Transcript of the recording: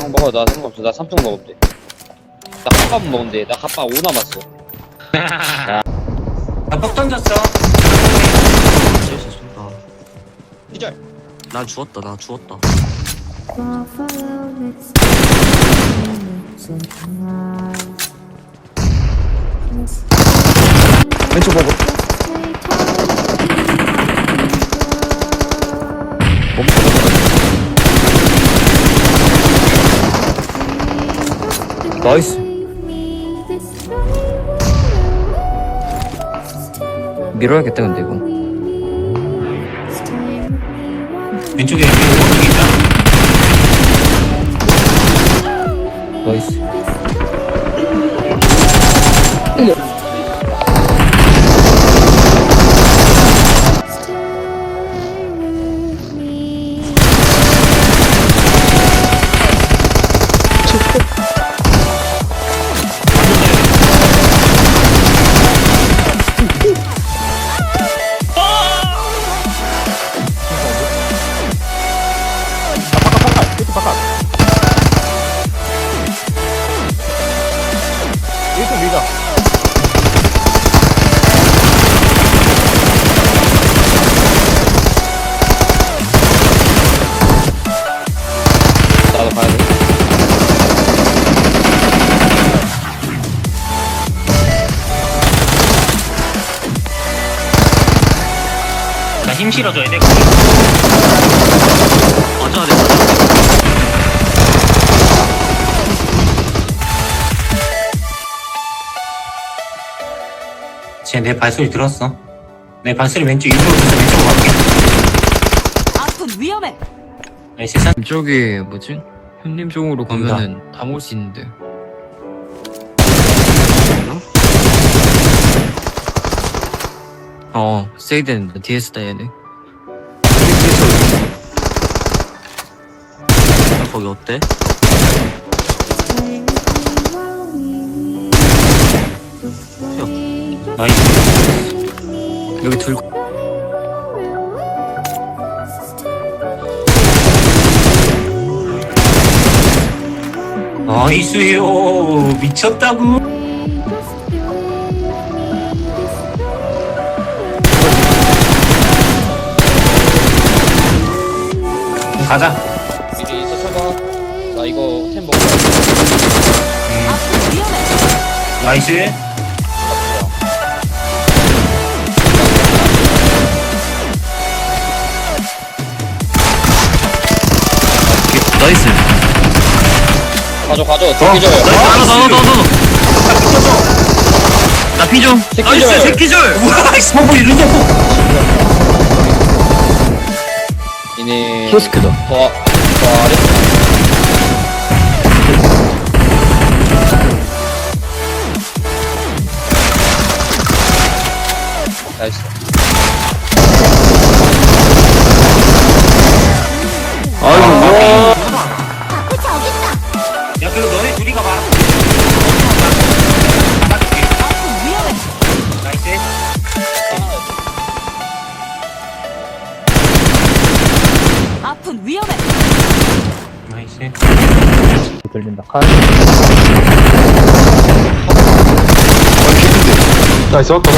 형 먹어 나 상관없어 나 삼성 먹으면 돼나 갑밥 먹으면 돼나 갑밥 5 남았어 나폭 던졌어. 쟤씨 쏜다. 기절 나 죽었다, 나 죽었다. 왼쪽 보고 나이스. 밀어야겠다 근데 이거. 왼쪽에 오른쪽에 있다. 나이스 이거 밀자 나도 가야 돼 나힘 실어줘야 돼. 쟤내 발소리 들었어. 내 발소리 왼쪽 일부러 들어서 왼쪽으로 갈게. 아픈 위험해. 아니 세상. 이쪽이 뭐지? 현님 쪽으로 가면은 다몰수 있는데 어 세이드는 뒤에서 다 얘네 거기 어때? 나이스. 여기 들고 나이스요. 미쳤다고. 그럼 가자. 미리 쳐봐 나 이거 템 아픈 위험해. 나이스. 나이스. 가져 가져 대기절 나이스, 하나 더, 하나 더, 하나 더. 나 피 좀. 새끼 나이스, 절. 새끼절. 우와, 스포브 이른다. 이네 키오스크다 더, 더 아래 나이스 아픈 위험해. 나이스. 들린다 칼 나이스 왔다